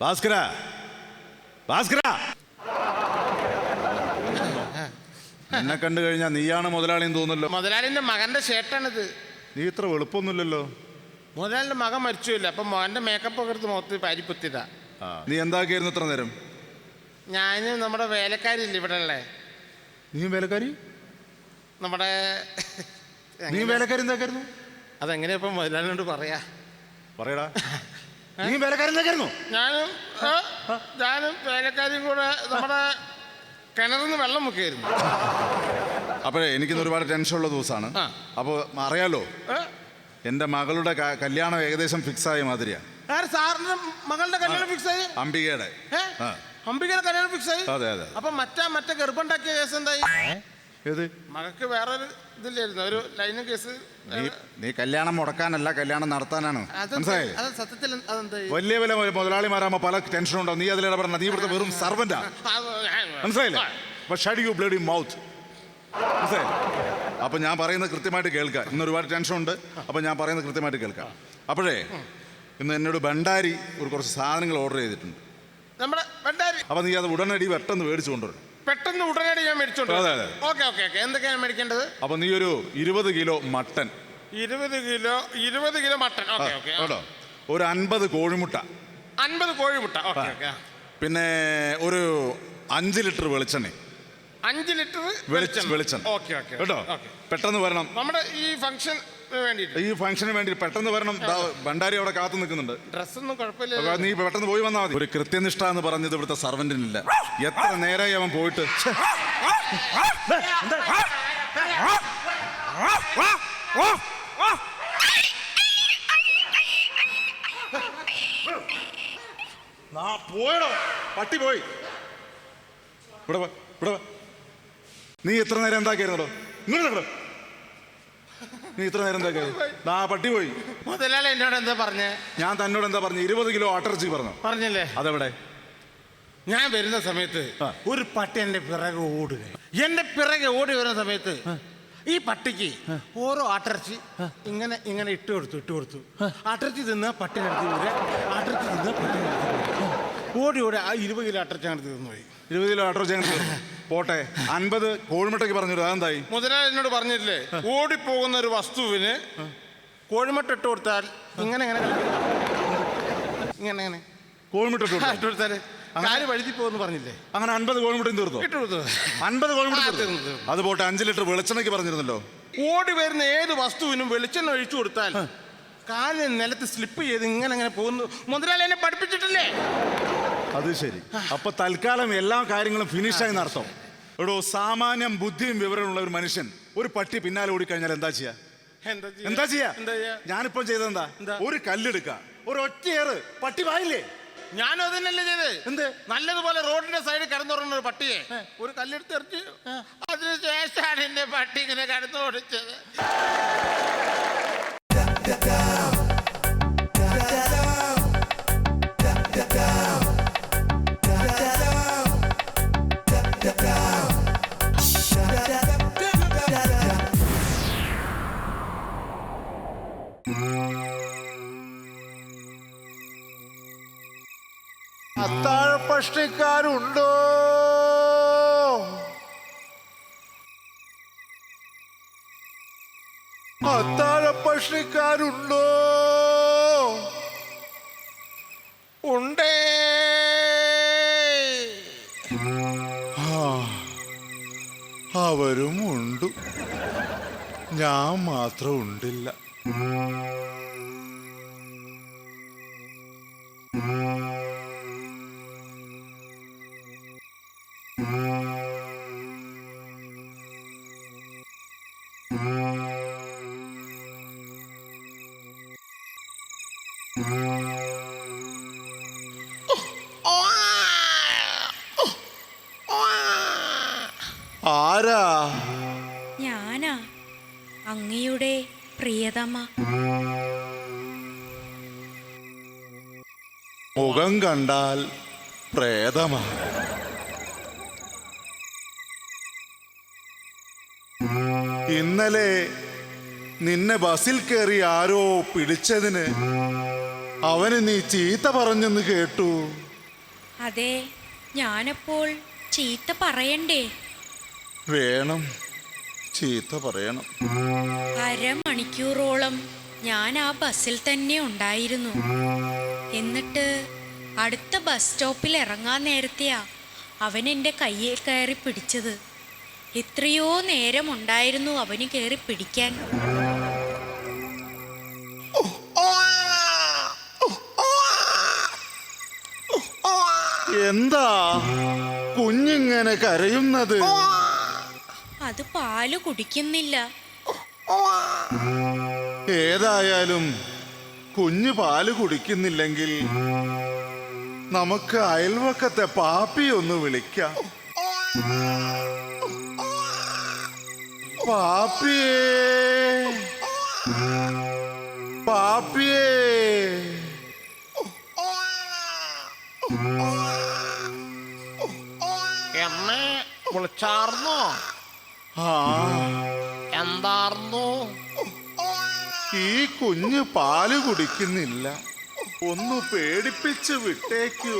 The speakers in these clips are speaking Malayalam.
ഭാസ്കര ഭാസ്കര. എന്നെ കണ്ടു കഴിഞ്ഞാൽ നീയാണ് മുതലാളിയും തോന്നല്ലോ മുതലാളിന്റെ മകന്റെ ഷർട്ടാണിത് നീ ഇത്ര എളുപ്പമൊന്നുമില്ലല്ലോ മുതലാളിന്റെ മകൻ മരിച്ചില്ല അപ്പൊ മോന്റെ മേക്കപ്പ് ഒക്കെ എടുത്ത് മുഖത്ത് പരിപ്പുത്തിയതാ നീ എന്താക്കിയായിരുന്നു ഇത്ര നേരം? ഞാൻ നമ്മുടെ വേലക്കാരില്ല ഇവിടെ ഉള്ളേ നീ വേലക്കാരി? നമ്മുടെ നീ വേലക്കാരി എന്താക്കായിരുന്നു? അതെങ്ങനെയാ ഇപ്പൊ മുതലാളിനോട് പറയാ? പറയടാ. നീ വേലക്കാരനായിരുന്നു ഞാനും ഞാനും വേലക്കാരിയും കൂടെ നമ്മുടെ കിണറിൽ നിന്ന് വെള്ളം മുക്കിയായിരുന്നു. അപ്പോഴേ എനിക്കിന്ന് ഒരുപാട് ടെൻഷനുള്ള ദിവസമാണ്. ആ. അപ്പോൾ അറിയാലോ എന്റെ എന്റെ മകളുടെ കല്യാണം ഏകദേശം ഫിക്സ് ആയ മാതിരിയാ. സാറിന്റെ മകളുടെ കല്യാണം ഫിക്സ് ആയി? അംബികയുടെ? അംബികയുടെ കല്യാണം ഫിക്സ് ആയി? അതെ അതെ അപ്പൊ മറ്റാ മറ്റേ ഗർഭമുണ്ടാക്കിയ കേസ് എന്തായി? ഏത്? മകക്ക് വേറൊരു ഇതില്ലായിരുന്നു. ഒരു ലൈനും കേസ് നീ നീ കല്യാണം മുടക്കാനല്ല കല്യാണം നടത്താനാണ്. അത് മനസ്സിലായി? അത് സത്യത്തിൽ അതെന്തായി വലിയ വലിയ മുതലാളിമാരാകുമ്പോൾ പല ടെൻഷനും ഉണ്ടോ? നീ അതിൽ ഇടപെടണം നീ ഇവിടുത്തെ വെറും സർവന്റാ മനസ്സിലായില്ലേ? മൗത്ത് അപ്പൊ ഞാൻ പറയുന്നത് കൃത്യമായിട്ട് കേൾക്കാം ഇന്ന് ഒരുപാട് ടെൻഷൻ ഉണ്ട്. അപ്പൊ ഞാൻ പറയുന്നത് കൃത്യമായിട്ട് കേൾക്കാം അപ്പോഴേ ഇന്ന് എന്നോട് ഭണ്ഡാരി ഒരു കുറച്ച് സാധനങ്ങൾ ഓർഡർ ചെയ്തിട്ടുണ്ട്. നമ്മുടെ ബണ്ടാരി അപ്പൊ നീ അത് ഉടനടി പെട്ടെന്ന് മേടിച്ചു കൊണ്ടുവരും പെട്ടെന്ന് ഉടനടി ഞാൻ മേടിച്ചോണ്ട് അതെ, അതെ. Okay okay okay. എന്തൊക്കെയാണ് മേടിക്കേണ്ടത്? അപ്പൊ നീ ഒരു ഇരുപത് കിലോ മട്ടൻ. ഇരുപത് കിലോ ഇരുപത് കിലോ മട്ടൺ ഓക്കെ ഓക്കെ കേട്ടോ. ഒരു അൻപത് കോഴിമുട്ട. അൻപത് കോഴിമുട്ട. ഓക്കെ ഓക്കെ പിന്നെ ഒരു അഞ്ച് ലിറ്റർ വെളിച്ചെണ്ണ. അഞ്ച് ലിറ്റർ വെളിച്ചെണ്ണ. വെളിച്ചെണ്ണ. Okay okay. കേട്ടോ? ഓക്കെ. പെട്ടെന്ന് വരണം. നമ്മുടെ ഈ ഫംഗ്ഷൻ വേണ്ടിയിട്ട്. ഈ ഫംഗ്ഷന് വേണ്ടി പെട്ടെന്ന് വരണം. ദാ ഭണ്ഡാരി അവിടെ കാത്തു നിൽക്കുന്നുണ്ട്. ഡ്രസ്സൊന്നും കുഴപ്പമില്ല. അപ്പൊ നീ പെട്ടെന്ന് പോയി വന്നാൽ മതി. ഒരു കൃത്യനിഷ്ഠ എന്ന് പറഞ്ഞത് ഇവിടുത്തെ സർവന്റിനില്ല എത്ര നേരമായി അവൻ പോയിട്ട്. ഛെ. നാ പോയടോ. പട്ടി പോയി. ഇവിടെ വാ, ഇവിടെ വാ. നീ എത്ര നേരം എന്താക്കിയായിരുന്നോ ഇങ്ങോട്ട്. നീ ഇത്ര നേരം എന്താ ആ പട്ടി പോയി. മുതലാളി എന്നോട് എന്താ പറഞ്ഞേ? ഞാൻ തന്നോട് എന്താ പറഞ്ഞു? ഇരുപത് കിലോ ഓട്ടർച്ചി പറഞ്ഞു. പറഞ്ഞല്ലേ? അതെവിടെ? ഞാൻ വരുന്ന സമയത്ത്. ഒരു പട്ടി എന്റെ പിറകെ ഓടുക എന്റെ പിറകെ ഓടി വരുന്ന സമയത്ത് ഈ പട്ടിക്ക് ഓരോ അട്ടർച്ചി ഇങ്ങനെ ഇങ്ങനെ ഇട്ട് കൊടുത്തു ഇട്ട് കൊടുത്തു. അട്ടർച്ചി തിന്ന പട്ടി നടത്തി വരിക ആട്ടിറച്ചി തിന്ന പട്ടി നടത്തി. ഓടി ഓടി ആ ഇരുപത് കിലോ അട്ടർച്ചി അങ്ങനെ തിന്നു പോയി. ഇരുപത് കിലോ അട്ടർച്ചി അങ്ങനെ. പോട്ടെ അൻപത് കോഴിമുട്ടയ്ക്ക് പറഞ്ഞു അതെന്തായി? മുതലാളി എന്നോട് പറഞ്ഞില്ലേ ഓടിപ്പോകുന്ന ഒരു വസ്തുവിന് കോഴിമുട്ട ഇട്ട് കൊടുത്താൽ ഇങ്ങനെ ഇങ്ങനെ ഇങ്ങനെ ഇങ്ങനെ. കോഴിമുട്ട ഇട്ട് കൊടുത്തോ? കാൽ വഴുതി പോകുമെന്ന് പറഞ്ഞില്ലേ? അങ്ങനെ അൻപത് കോഴിമുട്ടയും തീർന്നു ഇട്ട് കൊടുത്തു? അൻപത് കോഴിമുട്ട. അത് പോട്ടെ അഞ്ച് ലിറ്റർ വെളിച്ചെണ്ണയ്ക്ക് പറഞ്ഞിരുന്നല്ലോ. ഓടി വരുന്ന ഏത് വസ്തുവിനും വെളിച്ചെണ്ണ ഒഴിച്ചു കൊടുത്താൽ കാൽ നിലത്ത് സ്ലിപ്പ് ചെയ്ത് ഇങ്ങനെ അങ്ങനെ പോകുന്നു. മുതലാളി എന്നെ പഠിപ്പിച്ചിട്ടില്ലേ? അത് ശരി. അപ്പൊ തൽക്കാലം എല്ലാ കാര്യങ്ങളും ഫിനിഷായി നടത്തും എടോ സാമാന്യം ബുദ്ധിയും വിവരമുള്ള ഒരു മനുഷ്യൻ ഒരു പട്ടി പിന്നാലെ ഓടിക്കഴിഞ്ഞാൽ എന്താ ചെയ്യാ? എന്താ ചെയ്യാ? ഞാനിപ്പോ ചെയ്തെന്താ എന്താ? ഒരു കല്ലെടുക്ക. ഒരു ഒറ്റയേറ്. പട്ടി വായില്ലേ? ഞാനും അത് തന്നെയല്ലേ ചെയ്ത്. എന്ത്? നല്ലതുപോലെ റോഡിന്റെ സൈഡിൽ കിടന്നുറങ്ങുന്ന ഒരു പട്ടിയെ. ഒരു കല്ലെടുത്ത് എറിഞ്ഞു. അതിനുശേഷമാണ് എന്റെ പട്ടി ഇങ്ങനെ കിടന്നു ഓടിച്ചത് അത്താഴപ്പഷ്ടിക്കാരുണ്ടോ അത്താഴപ്പഷ്ടിക്കാരുണ്ടോ ഉണ്ടേ. അവരും ഉണ്ട്. ഞാൻ മാത്രം ഉണ്ടില്ല. ആരാ? ഞാനാ അങ്ങയുടെ പ്രിയതമ. മുഖം കണ്ടാൽ പ്രേതമ. ഇന്നലെ നിന്നെ ബസ്സിൽ കയറി ആരോ പിടിച്ചതിന് അവന് നീ ചീത്ത പറഞ്ഞെന്ന് കേട്ടു. അതെ ഞാനപ്പോൾ ചീത്ത പറയണ്ടേ? വേണം. ചീത്ത പറയണം. അരമണിക്കൂറോളം ഞാൻ ആ ബസ്സിൽ തന്നെ ഉണ്ടായിരുന്നു. എന്നിട്ട് അടുത്ത ബസ് സ്റ്റോപ്പിൽ ഇറങ്ങാൻ നേരത്തെയാ അവൻ എന്റെ കയ്യിൽ കയറി പിടിച്ചത്. എത്രയോ നേരം ഉണ്ടായിരുന്നു അവന് കയറി പിടിക്കാൻ. എന്താ കുഞ്ഞിങ്ങനെ കരയുന്നത്? അത് പാൽ കുടിക്കുന്നില്ല. ഏതായാലും കുഞ്ഞു പാൽ കുടിക്കുന്നില്ലെങ്കിൽ നമുക്ക് അയൽവക്കത്തെ പാപ്പി ഒന്ന് വിളിക്കാം. പാപ്പിയേ. പാപ്പിയേ. എന്നെ വിളിച്ചാർന്നോ? എന്താർന്നു? ഈ കുഞ്ഞ് പാൽ കുടിക്കുന്നില്ല. ഒന്ന് പേടിപ്പിച്ച് വിട്ടേക്കൂ.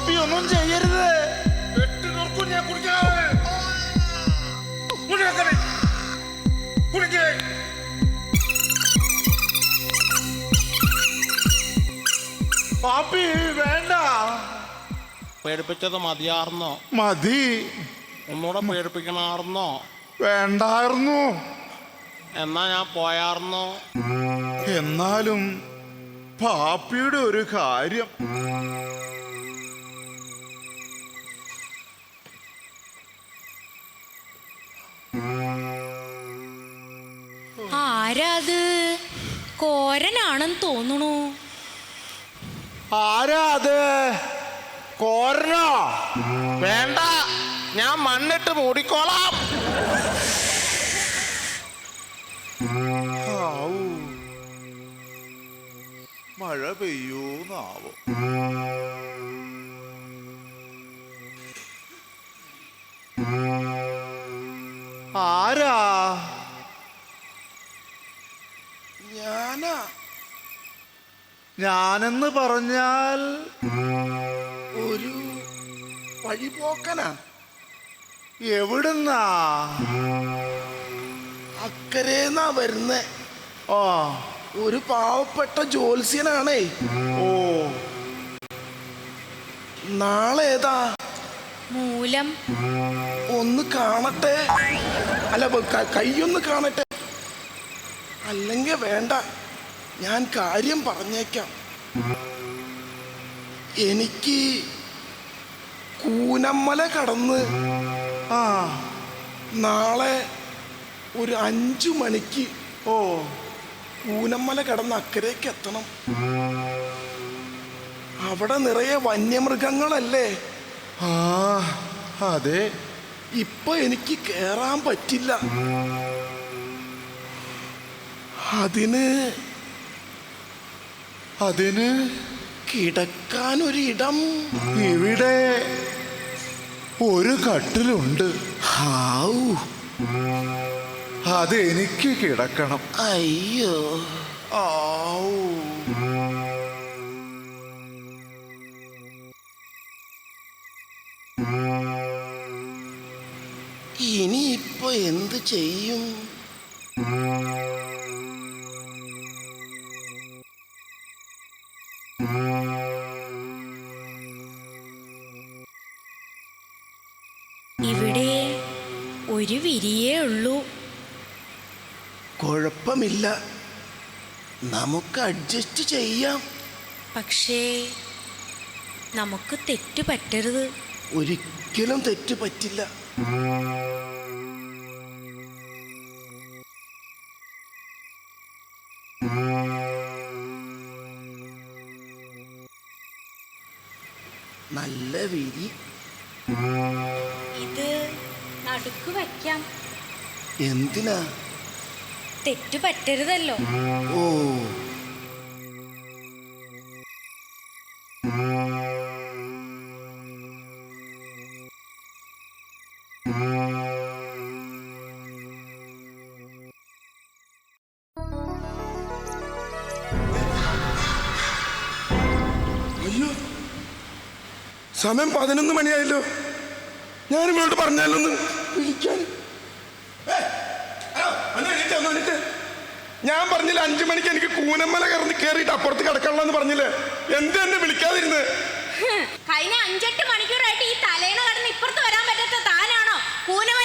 പാപ്പി ഒന്നും ചെയ്യരുത്. പാപ്പി വേണ്ട. പേടിപ്പിച്ചത് മതിയാർന്നോ? മതി. ഒന്നുകൂടെ പേടിപ്പിക്കണമാർന്നോ? വേണ്ടായിരുന്നു. എന്നാ ഞാൻ പോയാർന്നോ? എന്നാലും പാപ്പിയുടെ ഒരു കാര്യം. ആരാ അത് കോരനാണെന്ന് തോന്നുന്നു ആരാ അത് കോരനോ? വേണ്ട ഞാൻ മണ്ണിട്ട് മൂടിക്കോളാം. മഴ പെയ്യൂന്നാവോ. ആരാ? ഞാനാ? ഞാനെന്ന് പറഞ്ഞാൽ ഒരു വഴിപോക്കനാ. എവിടുന്നാ? അക്കരേന്നാ വരുന്നേ. ഓ ഒരു പാവപ്പെട്ട ജ്യോത്സ്യനാണേ. ഓ. നാളെ ഏതാ മൂലം. ഒന്ന് കാണട്ടെ. അല്ല കൈയൊന്ന് കാണട്ടെ. അല്ലെങ്കിൽ വേണ്ട. ഞാൻ കാര്യം പറഞ്ഞേക്കാം. എനിക്ക് കൂനമ്മല കടന്ന് ആ നാളെ ഒരു അഞ്ചു മണിക്ക് ഓ കൂനമ്മല കടന്ന് അക്കരയ്ക്ക് എത്തണം. അവിടെ നിറയെ വന്യമൃഗങ്ങളല്ലേ? ആ അതെ. ഇപ്പൊ എനിക്ക് കേറാൻ പറ്റില്ല. അതിന് അതിന് കിടക്കാൻ ഒരിടം ഇവിടെ ഒരു കട്ടിലുണ്ട്. ഹാവൂ. അത് എനിക്ക് കിടക്കണം. അയ്യോ. ആവൂ. ഇനിയിപ്പോ എന്ത് ചെയ്യും? കുഴപ്പമില്ല നമുക്ക് അഡ്ജസ്റ്റ് ചെയ്യാം. പക്ഷേ നമുക്ക് തെറ്റ് പറ്റരുത്. ഒരിക്കലും തെറ്റ് പറ്റില്ല. നല്ല വിരി ഇത് നടുക്ക് വയ്ക്കാം. എന്തിനാ? തെറ്റു പറ്റരുതല്ലോ. ഓ. സമയം പതിനൊന്ന് മണിയായല്ലോ. ഞാനും ഇവളോട് പറഞ്ഞാലൊന്ന് വിളിക്കാൻ ഏ, ആ, ഒന്ന് എണീറ്റ്, ഒന്ന് എണീറ്റ്. ഞാൻ പറഞ്ഞില്ല അഞ്ചു മണിക്ക് എനിക്ക് കൂനമ്മല കയറി കയറിയിട്ട് അപ്പുറത്ത് കിടക്കണമെന്ന് പറഞ്ഞില്ലേ? എന്ത് എന്നെ വിളിക്കാതിരുന്ന്? കഴിഞ്ഞ അഞ്ചെട്ട് മണിക്കൂറായിട്ട് ഈ തലേന കടന്ന് ഇപ്പുറത്ത് വരാൻ പറ്റാത്ത താനാണോ? കൂനമല